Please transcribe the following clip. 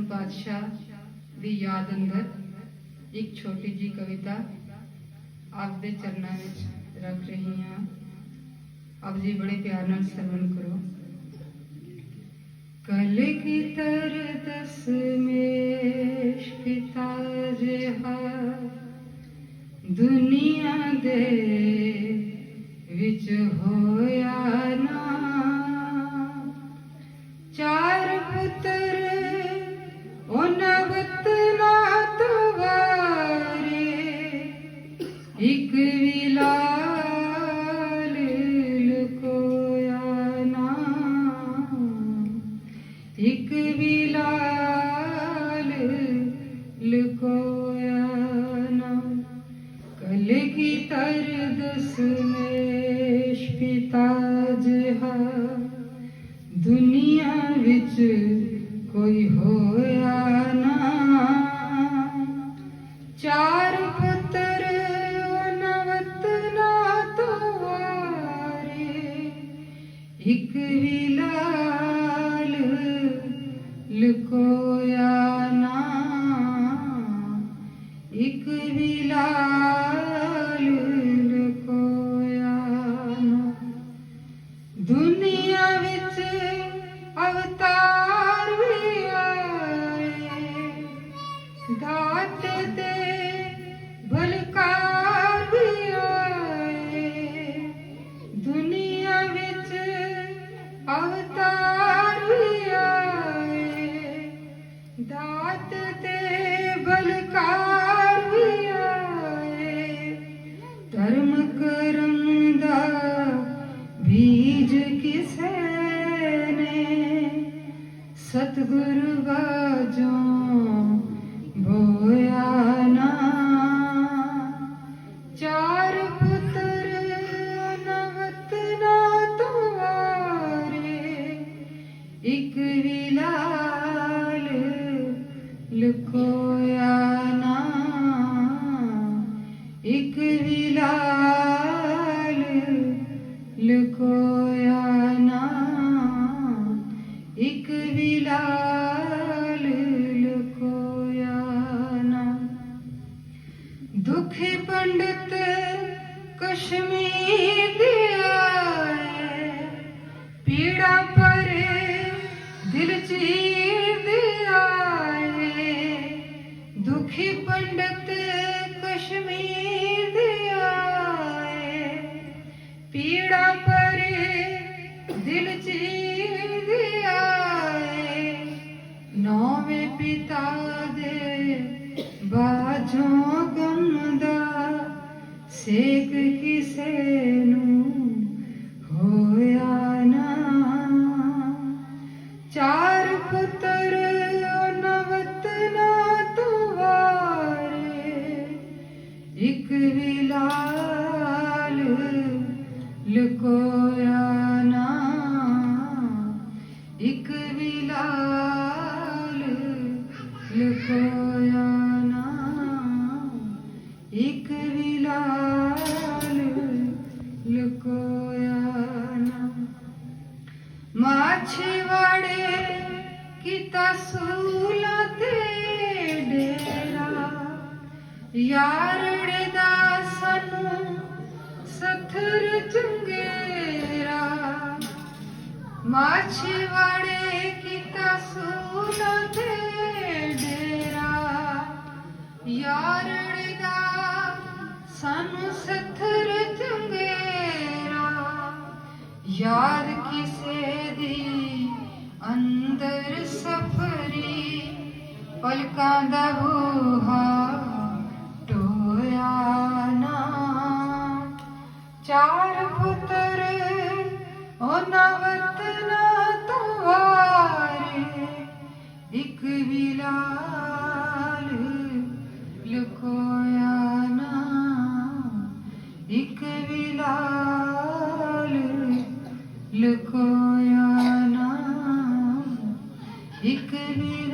ਦਸਮ ਪਾਤਸ਼ਾਹ ਦੀ ਯਾਦ ਅੰਦਰ ਇੱਕ ਛੋਟੀ ਜੀ ਕਵਿਤਾ ਆਪ ਦੇ ਚਰਨਾਂ ਵਿੱਚ ਰੱਖ ਰਹੀ ਹਾਂ। ਆਪ ਜੀ ਬੜੇ ਪਿਆਰ ਨਾਲ ਸਰਵਣ ਕਰੋ। ਕਲ ਕੀ ਤਰ ਦਸਮੇਸ਼ ਪਿਤਾ ਜਿਹਾ ਦੁਨੀਆ ਦੇ ਵਿੱਚ ਇੱਕ ਵੀ ਲਾਲ ਲੁਕੋਇਆ ਨਾ। ਇੱਕ ਵੀ ਲਾਲ ਲੁਕੋਇਆ ਨਾ। ਕਲ ਕੀ ਤਰ ਦਸਮੇਸ਼ ਪਿਤਾ ਜਿਹਾ। ਦੁਨੀਆ ਵਿੱਚ ਕੋਈ ਹੋਇਆ ਨਾ। ਚਾਰ हिलाल लुकोया ना। एक हिलाल लुकोया ना। दुनिया विच अवतार भी आए दात दे ਅਵਤਾਰ ਆਏ ਦਾਤ ਤੇ ਬਲਕਾਰ ਆਏ ਧਰਮ ਕਰਮ ਦਾ ਬੀਜ ਕਿਸੇ ਨੇ ਸਤਿਗੁਰੂ ਬਾਝੋਂ ਇੱਕ ਵੀ ਲਾਲ ਲੁਕੋਇਆ ਨਾ। ਇੱਕ ਵੀ ਲਾਲ ਲੁਕੋਇਆ ਨਾ। ਦੁਖੀ ਪੰਡਤ ਕਸ਼ਮੀਰ ਦੇ ਆਏ, ਪੀੜਾ ਪਰੇ ਦਿਲ ਚੀਰ ਦੇ ਆਏ। ਦੁਖੀ ਪੰਡਤ ਕਸ਼ਮੀਰ ਦਿਲ ਆਏ। ਨੌਵੇਂ ਪਿਤਾ ਦੇ ਬਾਝੋਂ ਗਮ ਦਾ ਸੇਕ ਕਿਸੇ ਨੂੰ ਹੋਇਆ ਨਾ। ਚਾਰ ਪੁੱਤਰ ਨਵਤ ਨਾ ਤੁਵਾਰੇ, ਇੱਕ ਵੀ ਲਾਲ ਲੁਕੋਇਆ ਨਾ। ਇੱਕ ਵੀ ਲਾਲ ਨਾ ਇੱਕ ਵੀ ਲਾਲ ਨਾ ਮਾਛੀਵਾੜੇ ਕੀਤਾ ਸੂਲਾ ਤੇ ਡੇਰਾ। ਯਾਰ ਮਾਛੀਵਾੜੇ ਕੀਤਾ ਸੂਲਾ ਤੇ ਡੇਰਾ। ਯਾਰੜੇ ਦਾ ਸਾਨੂੰ ਸਥਰ ਚੰਗੇਰਾ। ਯਾਦ ਕਿਸੇ ਦੀ ਅੰਦਰ ਸਫਰੀ, ਪਲਕਾਂ ਦਾ ਬੂਹਾ ਇੱਕ ਵੀ ਲਾਲ ਲੁਕੋਇਆ ਨਾ। ਇੱਕ ਵੀ ਲੁਕੋਇਆ ਨਾ। ਇੱਕ ਵੀ